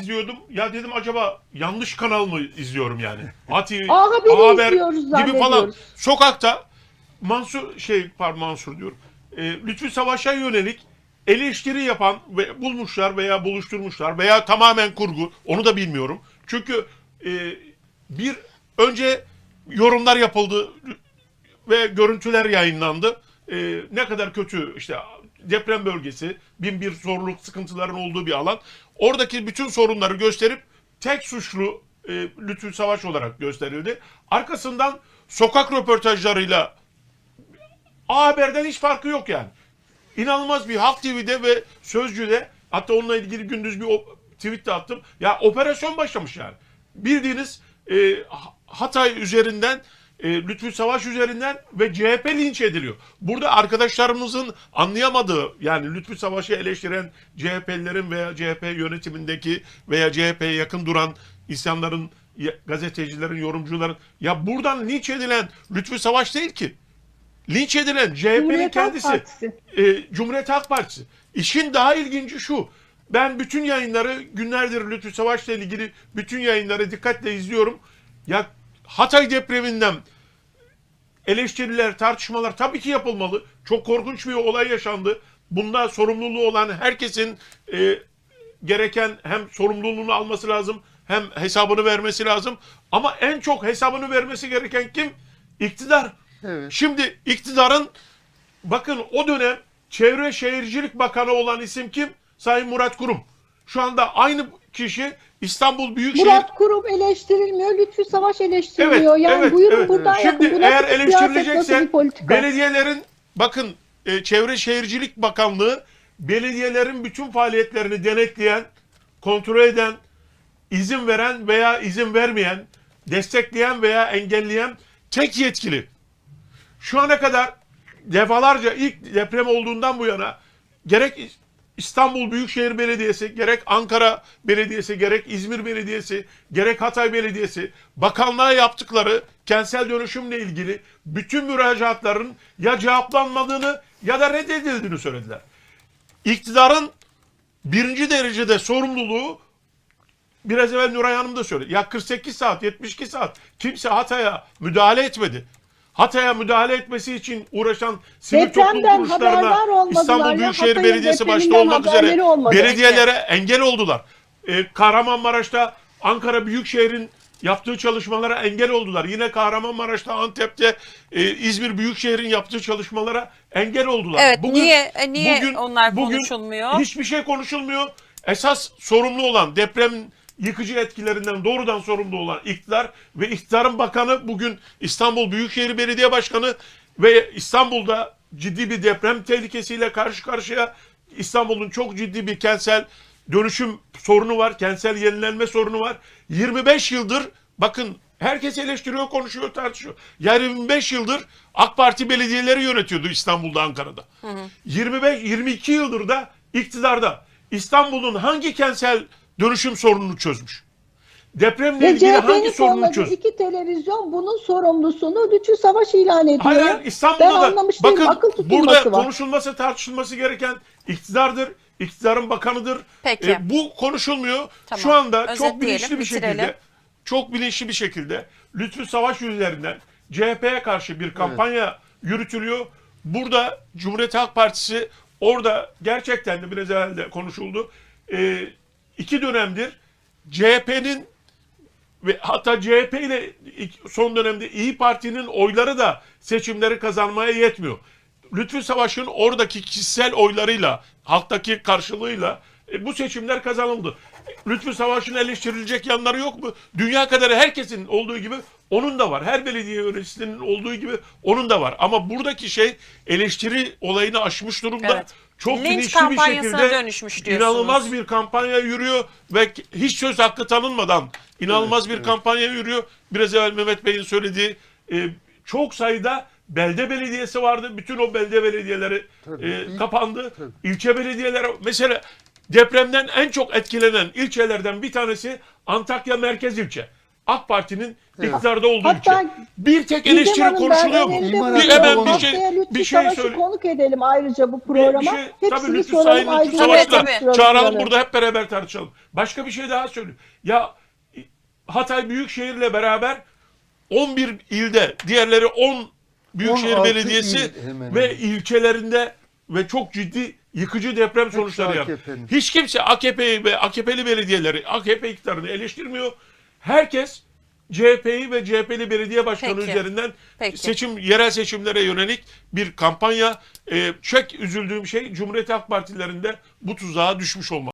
izliyordum. Ya dedim acaba yanlış kanal mı izliyorum yani? ATV, A Haber'i izliyoruz gibi falan. zannediyoruz. Sokakta Mansur şey pardon Mansur diyorum. E, Lütfü Savaş'a yönelik eleştiri yapan ve bulmuşlar veya buluşturmuşlar veya tamamen kurgu onu da bilmiyorum. Çünkü e, bir önce yorumlar yapıldı ve görüntüler yayınlandı. Ee, ne kadar kötü işte deprem bölgesi, bin bir sorunluk sıkıntıların olduğu bir alan. Oradaki bütün sorunları gösterip tek suçlu e, Lütfü Savaş olarak gösterildi. Arkasından sokak röportajlarıyla A Haber'den hiç farkı yok yani. İnanılmaz bir Halk TV'de ve Sözcü'de hatta onunla ilgili gündüz bir tweet de attım. Ya operasyon başlamış yani. Bildiğiniz e, Ha- Hatay üzerinden e, Lütfü Savaş üzerinden ve CHP linç ediliyor. Burada arkadaşlarımızın anlayamadığı yani Lütfü Savaş'ı eleştiren CHP'lilerin veya CHP yönetimindeki veya CHP'ye yakın duran insanların, gazetecilerin, yorumcuların ya buradan linç edilen Lütfü Savaş değil ki. Linç edilen CHP'nin kendisi. Partisi. E, Cumhuriyet Halk Partisi. İşin daha ilginci şu. Ben bütün yayınları günlerdir Lütfü Savaş'la ilgili bütün yayınları dikkatle izliyorum. Ya Hatay depreminden eleştiriler, tartışmalar tabii ki yapılmalı. Çok korkunç bir olay yaşandı. Bunda sorumluluğu olan herkesin e, gereken hem sorumluluğunu alması lazım hem hesabını vermesi lazım. Ama en çok hesabını vermesi gereken kim? İktidar. Evet. Şimdi iktidarın bakın o dönem Çevre Şehircilik Bakanı olan isim kim? Sayın Murat Kurum. Şu anda aynı kişi İstanbul Büyükşehir Murat Kurum eleştirilmiyor, Lütfü Savaş eleştiriliyor. Evet, yani evet, buyurun evet. buradan Şimdi yapın. Bu eğer eleştirilecekse belediyelerin bakın e, Çevre Şehircilik Bakanlığı belediyelerin bütün faaliyetlerini denetleyen, kontrol eden, izin veren veya izin vermeyen, destekleyen veya engelleyen tek yetkili. Şu ana kadar defalarca ilk deprem olduğundan bu yana gerek İstanbul Büyükşehir Belediyesi, gerek Ankara Belediyesi, gerek İzmir Belediyesi, gerek Hatay Belediyesi bakanlığa yaptıkları kentsel dönüşümle ilgili bütün müracaatların ya cevaplanmadığını ya da reddedildiğini söylediler. İktidarın birinci derecede sorumluluğu biraz evvel Nuray Hanım da söyledi. Ya 48 saat, 72 saat kimse Hatay'a müdahale etmedi. Hatay'a müdahale etmesi için uğraşan sivil toplum kuruluşlarına İstanbul Büyükşehir Hatay'ın Belediyesi başta olmak üzere olmadı. belediyelere engel oldular. Ee, Kahramanmaraş'ta Ankara Büyükşehir'in yaptığı çalışmalara engel oldular. Yine Kahramanmaraş'ta, Antep'te, e, İzmir Büyükşehir'in yaptığı çalışmalara engel oldular. Evet, niye- e, niye onlar bugün konuşulmuyor? Hiçbir şey konuşulmuyor. Esas sorumlu olan depremin yıkıcı etkilerinden doğrudan sorumlu olan iktidar ve iktidarın bakanı bugün İstanbul Büyükşehir Belediye Başkanı ve İstanbul'da ciddi bir deprem tehlikesiyle karşı karşıya İstanbul'un çok ciddi bir kentsel dönüşüm sorunu var. Kentsel yenilenme sorunu var. 25 yıldır bakın herkes eleştiriyor, konuşuyor, tartışıyor. 25 yıldır AK Parti belediyeleri yönetiyordu İstanbul'da, Ankara'da. 25 22 yıldır da iktidarda. İstanbul'un hangi kentsel dönüşüm sorununu çözmüş? Depremle Ve ilgili hangi CHP'nin sorunu sonladığı çözdü? iki televizyon bunun sorumlusunu Lütfü Savaş ilan ediyor. Hayır, hayır Ben İstanbul'da da anlamış değilim. bakın Akıl tutulması burada var. konuşulması tartışılması gereken iktidardır. iktidarın bakanıdır. Peki. E, bu konuşulmuyor. Tamam. Şu anda çok bilinçli bir bitirelim. şekilde çok bilinçli bir şekilde Lütfü Savaş üzerinden CHP'ye karşı bir kampanya yürütülüyor. Burada Cumhuriyet Halk Partisi orada gerçekten de biraz evvel de konuşuldu. E, iki dönemdir CHP'nin ve hatta CHP ile son dönemde İyi Parti'nin oyları da seçimleri kazanmaya yetmiyor. Lütfü Savaş'ın oradaki kişisel oylarıyla, halktaki karşılığıyla e, bu seçimler kazanıldı. Lütfü Savaş'ın eleştirilecek yanları yok mu? Dünya kadar herkesin olduğu gibi onun da var. Her belediye yöneticisinin olduğu gibi onun da var. Ama buradaki şey eleştiri olayını aşmış durumda. Evet. Çok Linç bilinçli bir kampanyasına şekilde dönüşmüş diyorsunuz. inanılmaz bir kampanya yürüyor ve hiç söz hakkı tanınmadan inanılmaz bir kampanya yürüyor. Biraz evvel Mehmet Bey'in söylediği e, çok sayıda belde belediyesi vardı. Bütün o belde belediyeleri e, kapandı. İlçe belediyeleri mesela depremden en çok etkilenen ilçelerden bir tanesi Antakya merkez ilçe. AK Parti'nin Evet. iktidarda olduğu Hatta ülke. Bir tek eleştiri Hanım, konuşuluyor mu? Bir hemen bir Haftaya şey Lütfü bir şey söyle. konuk edelim ayrıca bu programa. Bir şey, tabii Hepsini Lütfü soralım Sayın Lütfü Savaş'la Tabii, tabii. çağıralım burada hep beraber tartışalım. Başka bir şey daha söyleyeyim. Ya Hatay Büyükşehir'le beraber 11 ilde, diğerleri 10 Büyükşehir 16 Belediyesi il hemen ve hemen. ilçelerinde ve çok ciddi yıkıcı deprem sonuçları yaptı. Hiç kimse AKP'yi ve AKP'li belediyeleri, AKP iktidarını eleştirmiyor. Herkes CHP'yi ve CHP'li belediye başkanı Peki. üzerinden Peki. seçim yerel seçimlere yönelik bir kampanya. Ee, çok üzüldüğüm şey Cumhuriyet Halk Partilerinde bu tuzağa düşmüş olması.